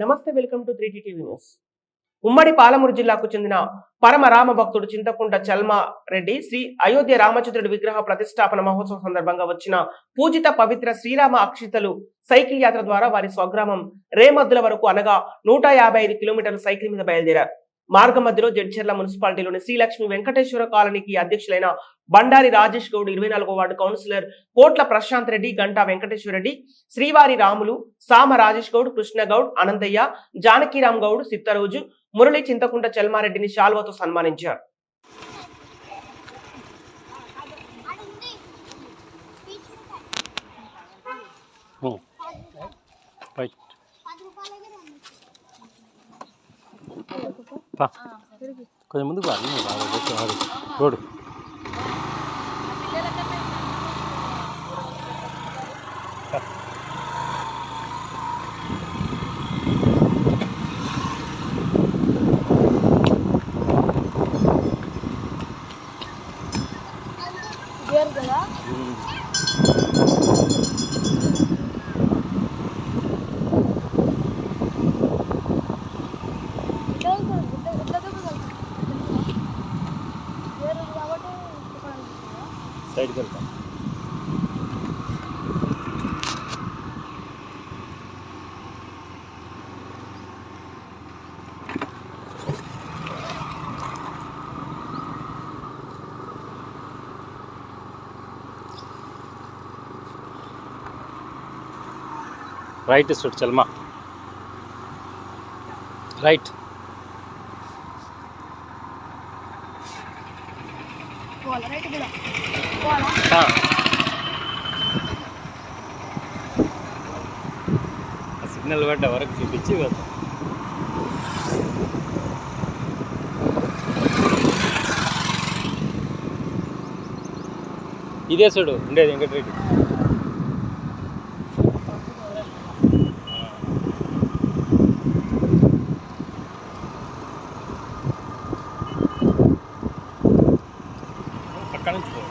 నమస్తే welcome to three TV news. ఉమ్మడి పాలమూరు జిల్లాకు చెందిన పరమ రామ భక్తుడు చింతకుంట చల్మారెడ్డి శ్రీ అయోధ్య రామచంద్రుడి విగ్రహ ప్రతిష్టాపన మహోత్సవం సందర్భంగా వచ్చిన పూజిత పవిత్ర శ్రీరామ అక్షితలు సైకిల్ యాత్ర ద్వారా వారి స్వగ్రామం రేమద్దుల వరకు అనగా నూట యాభై ఐదు కిలోమీటర్ల సైకిల్ మీద బయలుదేరారు. మార్గ మధ్యలో జడ్చర్ల మున్సిపాలిటీలోని శ్రీలక్ష్మి వెంకటేశ్వర కాలనీకి అధ్యక్షులైన బండారి రాజేష్ గౌడ్ ఇరవై నాలుగో వార్డు కౌన్సిలర్ కోట్ల ప్రశాంత్ రెడ్డి గంటా వెంకటేశ్వర రెడ్డి శ్రీవారి రాములు సామ రాజేష్ గౌడ్ కృష్ణ గౌడ్ అనంతయ్య జానకిరామ్ గౌడ్ సిత్తరోజు మురళి చింతకుంట చల్మారెడ్డిని శాల్వతో సన్మానించారు. రైట్ పా కొంచెం ముందుకు పా నువ్వు साइड करता हूँ राइट स्वीट चलमा राइट. రైట్ సిగ్నల్ పడ్డ వరకు చూపించి వెళ్తాం. ఇదే చూడు ఉండేది వెంకటరెడ్డి. balance